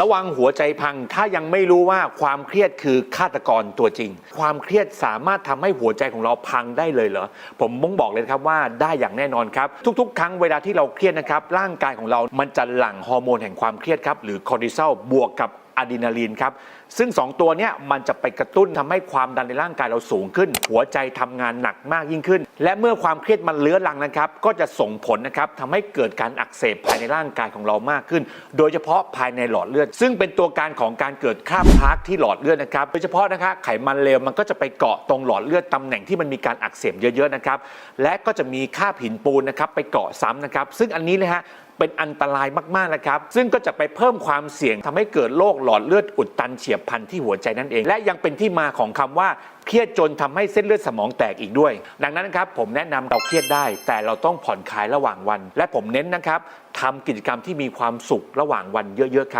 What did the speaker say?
ระวังหัวใจพังถ้ายังไม่รู้ว่าความเครียดคือฆาตกรตัวจริง ความเครียดสามารถทำให้หัวใจของเราพังได้เลยเหรอผมมงบอกเลยครับว่าได้อย่างแน่นอนครับ ทุกๆ ครั้งเวลาที่เราเครียดนะครับร่างกายของเรามันจะหลั่งฮอร์โมนแห่งความเครียดครับหรือคอร์ติซอลบวกกับ อะดรีนาลีนครับ ซึ่ง 2 ตัวเนี้ยมันจะไปกระตุ้นทำให้ความดันในร่างกายเราสูงขึ้น หัวใจทำงานหนักมากยิ่งขึ้น และเมื่อความเครียดมันเลื้อรังนะครับ ก็จะส่งผลนะครับทำให้เกิดการอักเสบภายในร่างกายของเรามากขึ้น โดยเฉพาะภายในหลอดเลือด ซึ่งเป็นตัวการของการเกิดคราบพาร์กที่หลอดเลือดนะครับ โดยเฉพาะนะคะไขมันเลวมันก็จะไปเกาะตรงหลอดเลือดตำแหน่งที่มันมีการอักเสบเยอะๆนะครับ และก็จะมีคราบหินปูนนะครับไปเกาะซ้ำนะครับ ซึ่งอันนี้เลยฮะเป็นอันตรายมากๆนะครับ ซึ่งก็จะไปเพิ่มความเสี่ยงทำให้เกิดโรคหลอดเลือดอุดตันเฉียบพลันที่หัวใจนั่นเอง และยังเป็นที่มาของคำว่าเครียดจนทำให้เส้นเลือดสมองแตกอีกด้วย ดังนั้นครับผมแนะนำเราเครียดได้ แต่เราต้องผ่อนคลายระหว่างวัน และผมเน้นนะครับทำกิจกรรมที่มีความสุขระหว่างวันเยอะๆครับ